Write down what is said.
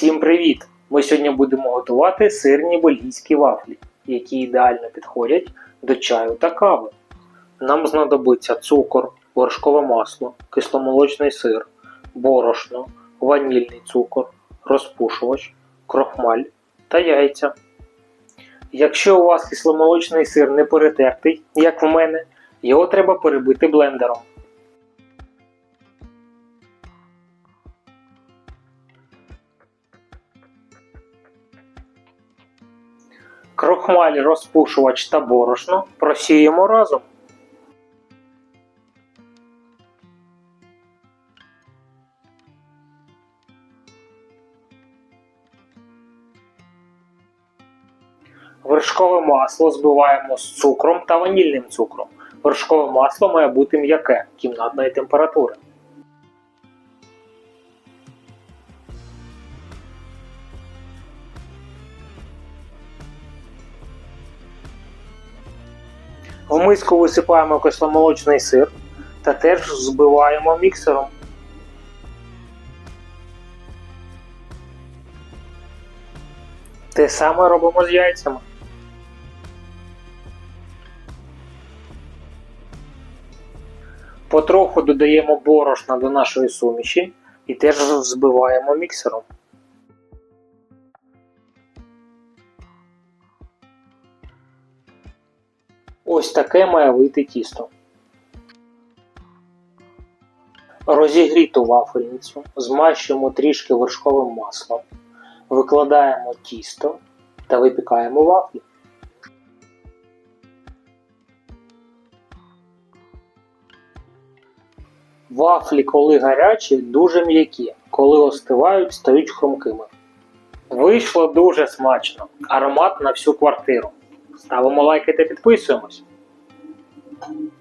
Всім привіт! Ми сьогодні будемо готувати сирні бельгійські вафлі, які ідеально підходять до чаю та кави. Нам знадобиться цукор, вершкове масло, кисломолочний сир, борошно, ванільний цукор, розпушувач, крохмаль та яйця. Якщо у вас кисломолочний сир не перетертий, як в мене, його треба перебити блендером. Крохмаль, розпушувач та борошно просіємо разом. Вершкове масло збиваємо з цукром та ванільним цукром. Вершкове масло має бути м'яке кімнатної температури. В миску висипаємо кисломолочний сир та теж збиваємо міксером. Те саме робимо з яйцями. Потроху додаємо борошна до нашої суміші і теж збиваємо міксером. Ось таке має вийти тісто. Розігріту вафельницю змащуємо трішки вершковим маслом, викладаємо тісто та випікаємо вафлі. Вафлі, коли гарячі, дуже м'які, коли остивають, стають хрумкими. Вийшло дуже смачно. Аромат на всю квартиру. Ставимо лайки та підписуємось. Bye.